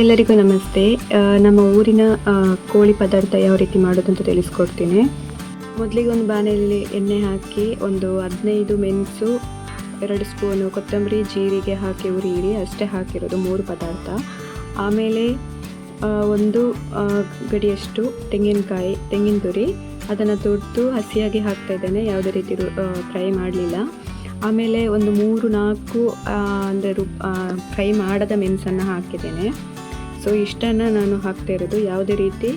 ಎಲ್ಲರಿಗೂ ನಮಸ್ತೆ. ನಮ್ಮ ಊರಿನ ಕೋಳಿ ಪದಾರ್ಥ ಯಾವ ರೀತಿ ಮಾಡೋದು ಅಂತ ತಿಳಿಸ್ಕೊಡ್ತೀನಿ. ಮೊದಲಿಗೆ ಒಂದು ಬಾಣಲೆಯಲ್ಲಿ ಎಣ್ಣೆ ಹಾಕಿ ಒಂದು ಹದಿನೈದು ಮೆಣಸು, ಎರಡು ಸ್ಪೂನು ಕೊತ್ತಂಬರಿ, ಜೀರಿಗೆ ಹಾಕಿ ಉರಿಯಿರಿ ಅಷ್ಟೇ ಹಾಕಿರೋದು ಮೂರು ಪದಾರ್ಥ. ಆಮೇಲೆ ಒಂದು ಗಡಿಯಷ್ಟು ತೆಂಗಿನಕಾಯಿ, ತೆಂಗಿನ ತುರಿ, ಅದನ್ನು ತುರಿದು ಹಸಿಯಾಗಿ ಹಾಕ್ತಾ ಇದ್ದೇನೆ, ಯಾವುದೇ ರೀತಿ ಫ್ರೈ ಮಾಡಲಿಲ್ಲ. ಆಮೇಲೆ ಒಂದು ಮೂರು ನಾಲ್ಕು ಅಂದರೆ ರು ಫ್ರೈ ಮಾಡದ ಮೆಣಸನ್ನು ಹಾಕಿದ್ದೇನೆ. ಸೊ ಇಷ್ಟನ್ನು ನಾನು ಹಾಕ್ತಾ ಇರೋದು. ಯಾವುದೇ ರೀತಿ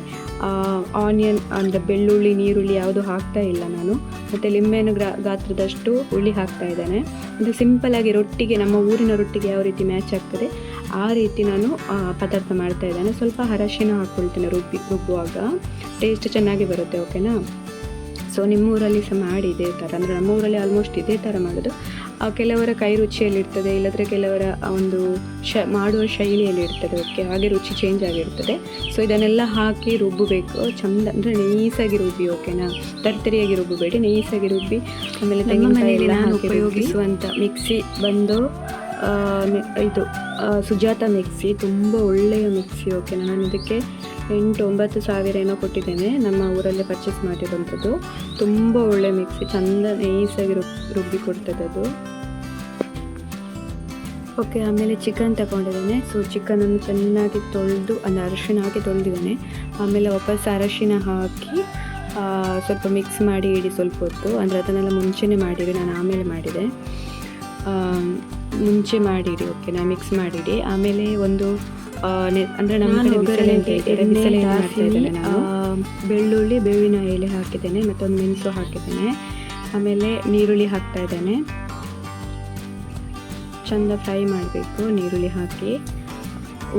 ಆನಿಯನ್ ಅಂದರೆ ಬೆಳ್ಳುಳ್ಳಿ, ನೀರುಳ್ಳಿ ಯಾವುದು ಹಾಕ್ತಾ ಇಲ್ಲ ನಾನು. ಮತ್ತು ಲಿಂಬೆಹಣ್ಣು ಗ್ರಾ, ಗಾತ್ರದಷ್ಟು ಹುಳಿ ಹಾಕ್ತಾ ಇದ್ದೇನೆ. ಇದು ಸಿಂಪಲಾಗಿ ರೊಟ್ಟಿಗೆ, ನಮ್ಮ ಊರಿನ ರೊಟ್ಟಿಗೆ ಯಾವ ರೀತಿ ಮ್ಯಾಚ್ ಆಗ್ತದೆ, ಆ ರೀತಿ ನಾನು ಪದಾರ್ಥ ಮಾಡ್ತಾ ಇದ್ದೇನೆ. ಸ್ವಲ್ಪ ಹರಶಿನ ಹಾಕ್ಕೊಳ್ತೇನೆ ರುಬ್ಬಿ, ರುಬ್ಬುವಾಗ. ಟೇಸ್ಟ್ ಚೆನ್ನಾಗಿ ಬರುತ್ತೆ ಓಕೆನಾ ಸೊ ನಿಮ್ಮ ಊರಲ್ಲಿ ಸಹ ಮಾಡಿ ಇದೇ ಥರ. ಅಂದರೆ ನಮ್ಮ ಊರಲ್ಲಿ ಆಲ್ಮೋಸ್ಟ್ ಇದೇ ಥರ ಮಾಡೋದು. ಕೆಲವರ ಕೈ ರುಚಿಯಲ್ಲಿರ್ತದೆ ಇಲ್ಲದ್ರೆ ಕೆಲವರ ಒಂದು ಶ ಮಾಡುವ ಶೈಲಿಯಲ್ಲಿ ಇರ್ತದೆ ಓಕೆ ಹಾಗೆ ರುಚಿ ಚೇಂಜ್ ಆಗಿರ್ತದೆ. ಸೊ ಇದನ್ನೆಲ್ಲ ಹಾಕಿ ರುಬ್ಬಬೇಕು. ಚಂದ ಅಂದರೆ ನೈಸಾಗಿ ರುಬ್ಬಿ ಓಕೆನಾ ತರ್ತರಿಯಾಗಿ ರುಬ್ಬಬೇಡಿ ನೈಸಾಗಿ ರುಬ್ಬಿ ಆಮೇಲೆ ತೆಂಗಿನಕಾಯಿ ಉಪಯೋಗಿಸುವಂಥ ಮಿಕ್ಸಿ ಬಂದು ಇದು ಸುಜಾತ ಮಿಕ್ಸಿ ತುಂಬ ಒಳ್ಳೆಯ ಮಿಕ್ಸಿ ಓಕೆನಾ ನಾನು ಇದಕ್ಕೆ ಎಂಟು, ಒಂಬತ್ತು ಸಾವಿರ ಏನೋ ಕೊಟ್ಟಿದ್ದೇನೆ. ನಮ್ಮ ಊರಲ್ಲೇ ಪರ್ಚೇಸ್ ಮಾಡಿರುವಂಥದ್ದು. ತುಂಬ ಒಳ್ಳೆ ಮಿಕ್ಸಿ ಚಂದ ನೈಸಾಗಿ ರುಬ್, ರುಬ್ಬಿ ಕೊಡ್ತದೆ ಅದು ಓಕೆ ಆಮೇಲೆ ಚಿಕನ್ ತಗೊಂಡಿದ್ದೇನೆ. ಸೊ ಚಿಕನನ್ನು ಚೆನ್ನಾಗಿ ತೊಳೆದು, ಅಂದರೆ ಅರಶಿನ ಹಾಕಿ ತೊಳೆದಿದ್ದೇನೆ. ಆಮೇಲೆ ವಾಪಸ್ ಅರಶಿನ ಹಾಕಿ ಸ್ವಲ್ಪ ಮಿಕ್ಸ್ ಮಾಡಿ ಇಡಿ ಸ್ವಲ್ಪ ಹೊತ್ತು. ಅಂದರೆ ಅದನ್ನೆಲ್ಲ ಮುಂಚೆನೇ ಮಾಡಿರಿ, ನಾನು ಆಮೇಲೆ ಮಾಡಿದೆ. ಮುಂಚೆ ಮಾಡಿಡಿ ಓಕೆ ನಾನು ಮಿಕ್ಸ್ ಮಾಡಿಡಿ ಆಮೇಲೆ ಒಂದು ಅಂದರೆ ನಮ್ಮ ನಾನು ಕಡೆ ಬಿಸಿಲೆ ಅಂತ ಒಗ್ಗರಣೆಗೆ ಹೇಳ್ತಾರೆ, ಎಣ್ಣೆ, ಬಿಸಿಲೆ ಮಾಡ್ತಾ ಇದ್ದೇನೆ ನಾನು. ಆ, ಬೆಳ್ಳುಳ್ಳಿ ಬೇವಿನ ಎಲೆ ಹಾಕಿದ್ದೇನೆ ಮತ್ತೊಂದು ಮೆಣಸು ಹಾಕಿದ್ದೇನೆ. ಆಮೇಲೆ ನೀರುಳ್ಳಿ ಹಾಕ್ತಾ ಇದ್ದೇನೆ. ಚಂದ ಫ್ರೈ ಮಾಡಬೇಕು ನೀರುಳ್ಳಿ ಹಾಕಿ.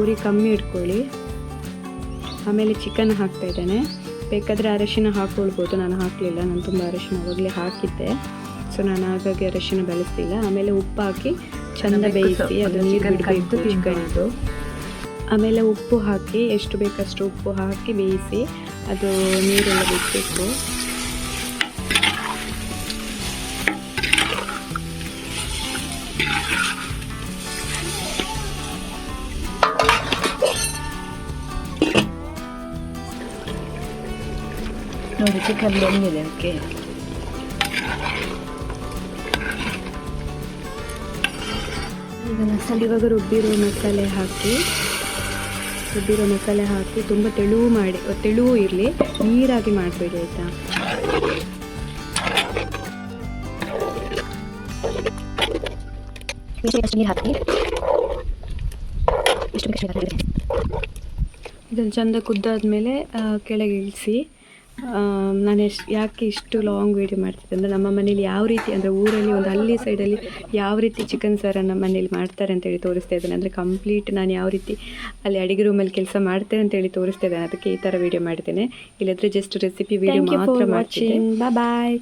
ಉರಿ ಕಮ್ಮಿ ಇಟ್ಕೊಳ್ಳಿ. ಆಮೇಲೆ ಚಿಕನ್ ಹಾಕ್ತಾ ಇದ್ದೇನೆ. ಬೇಕಾದರೆ ಅರಶಿನ ಹಾಕ್ಕೊಳ್ಬೋದು ನಾನು ಹಾಕಲಿಲ್ಲ ನಾನು ತುಂಬ ಅರಶಿನ ಅವಾಗಲೇ ಹಾಕಿದ್ದೆ. ಸೊ ನಾನು ಹಾಗಾಗಿ ಅರಶಿನ ಬಳಸ್ತಿಲ್ಲ ಆಮೇಲೆ ಉಪ್ಪು ಹಾಕಿ ಚಂದ ಬೇಯಿಸಿ ಅದು ನೀರು ಬಿಡಬೇಕು ಚಿಕನ್ದು ಆಮೇಲೆ ಉಪ್ಪು ಹಾಕಿ ಎಷ್ಟು ಬೇಕಷ್ಟು ಉಪ್ಪು ಹಾಕಿ ಬೇಯಿಸಿ ಅದು ನೀರೆಲ್ಲ ಬಿಡಬೇಕು ನೋಡಿ ಚಿಕನ್ ಬೆಂದಿದೆ ಅದಕ್ಕೆ ಈಗ ಮಸಾಲೆ ಇವಾಗ ರುಬ್ಬಿರೋ ಮಸಾಲೆ ಹಾಕಿ. ರುಬ್ಬಿರೋ ಮಸಾಲೆ ಹಾಕಿ ತುಂಬ ತೆಳುವು ಮಾಡಿ ತೆಳುವು ಇರಲಿ ನೀರಾಗಿ ಮಾಡಬೇಡಿ ಆಯಿತಾ? ನೀರು ಹಾಕಿ. ಹಾಕಿದ್ರೆ? ಇದನ್ನು ಚಂದ ಕುದ್ದಾದ್ಮೇಲೆ ಕೆಳಗೆ ಇಳಿಸಿ. ನಾನು ಎಷ್ಟು ಯಾಕೆ ಇಷ್ಟು ಲಾಂಗ್ ವೀಡಿಯೋ ಮಾಡ್ತಿದ್ದೆ ಅಂದರೆ ನಮ್ಮ ಮನೇಲಿ ಯಾವ ರೀತಿ ಅಂದರೆ ಊರಲ್ಲಿ ಒಂದು ಹಳ್ಳಿ ಸೈಡಲ್ಲಿ ಯಾವ ರೀತಿ ಚಿಕನ್ ಸಾರನ್ನು ನಮ್ಮ ಮನೇಲಿ ಮಾಡ್ತಾರೆ ಅಂತೇಳಿ ತೋರಿಸ್ತಾ ಇದ್ದೇನೆ. ಅಂದರೆ ಕಂಪ್ಲೀಟ್ ನಾನು ಯಾವ ರೀತಿ ಅಲ್ಲಿ ಅಡುಗೆ ರೂಮಲ್ಲಿ ಕೆಲಸ ಮಾಡ್ತೇನೆ ಅಂತೇಳಿ ತೋರಿಸ್ತಾ ಇದ್ದೇನೆ. ಅದಕ್ಕೆ ಈ ಥರ ವೀಡಿಯೋ ಮಾಡ್ತೇನೆ. ಇಲ್ಲದ್ರೆ ಜಸ್ಟ್ ರೆಸಿಪಿ ವೀಡಿಯೋ ಮಾತ್ರ ಮಾಡ್ತೀನಿ ಬಾಯ್